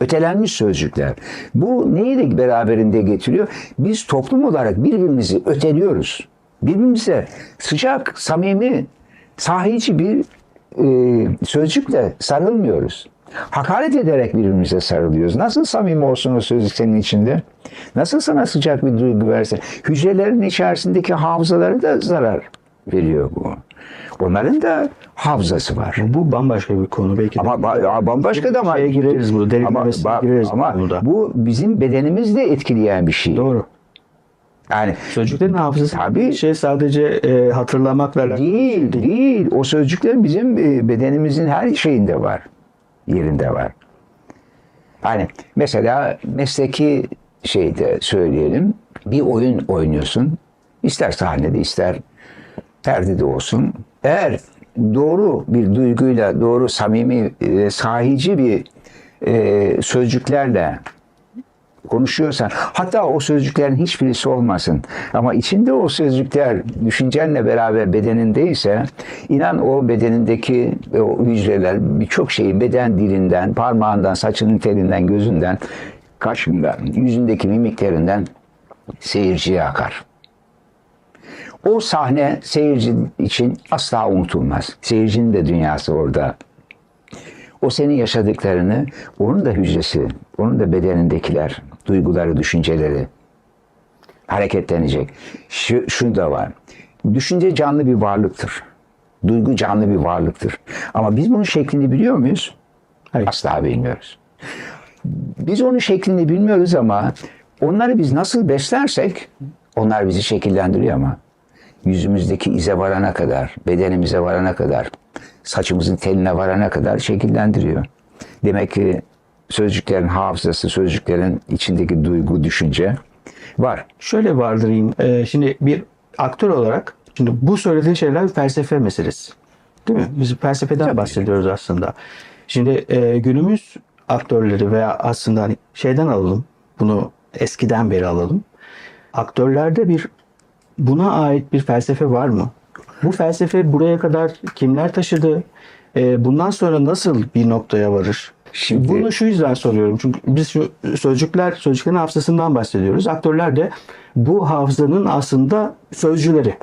Ötelenmiş sözcükler. Bu neyi de beraberinde getiriyor? Biz toplum olarak birbirimizi öteliyoruz. Birbirimize sıcak, samimi, sahici bir e, sözcükle sarılmıyoruz. Hakaret ederek birbirimize sarılıyoruz. Nasıl samimi olsun o sözcük senin içinde? Nasıl sana sıcak bir duygu versin? Hücrelerin içerisindeki hafızaları da zarar veriyor bu. Onların da hafızası var. Bu bambaşka bir konu belki. Ama ba- bambaşka da ama Şeye gireriz bunu, derinlemesine ama, gireriz ama bu konuda. bu bizim bedenimizde etkileyen bir şey. Doğru. Yani Sözcüklerin hafızası Tabii. şey sadece e, hatırlamakla alakalı değil, değil. O sözcükler bizim e, bedenimizin her şeyinde var. Yerinde var. Yani mesela mesleki şeyde söyleyelim. Bir oyun oynuyorsun. İster sahnede ister perdede olsun. Eğer doğru bir duyguyla, doğru samimi, e, sahici bir e, sözcüklerle konuşuyorsan hatta o sözcüklerin hiçbirisi olmasın ama içinde o sözcükler düşüncenle beraber bedenindeyse inan o bedenindeki o hücreler birçok şeyi beden dilinden, parmağından, saçının telinden, gözünden, kaşından, yüzündeki mimiklerinden seyirciye akar. O sahne seyirci için asla unutulmaz. Seyircinin de dünyası orada o senin yaşadıklarını, onun da hücresi, onun da bedenindekiler, duyguları, düşünceleri hareketlenecek. Şu, şu da var. Düşünce canlı bir varlıktır. Duygu canlı bir varlıktır. Ama biz bunun şeklini biliyor muyuz? Hayır. Asla bilmiyoruz. Biz onun şeklini bilmiyoruz ama onları biz nasıl beslersek onlar bizi şekillendiriyor ama yüzümüzdeki ize varana kadar, bedenimize varana kadar, saçımızın teline varana kadar şekillendiriyor. Demek ki sözcüklerin hafızası, sözcüklerin içindeki duygu, düşünce var. Şöyle vardırayım. Ee, şimdi bir aktör olarak şimdi bu söylediğin şeyler felsefe meselesi. Değil mi? Biz felsefeden bahsediyoruz aslında. Şimdi e, günümüz aktörleri veya aslında hani şeyden alalım. Bunu eskiden beri alalım. Aktörlerde bir buna ait bir felsefe var mı? Bu felsefe buraya kadar kimler taşıdı? E, bundan sonra nasıl bir noktaya varır? Şimdi- Bunu şu yüzden soruyorum. Çünkü biz şu sözcükler, sözcüklerin hafızasından bahsediyoruz. Aktörler de bu hafızanın aslında sözcüleri.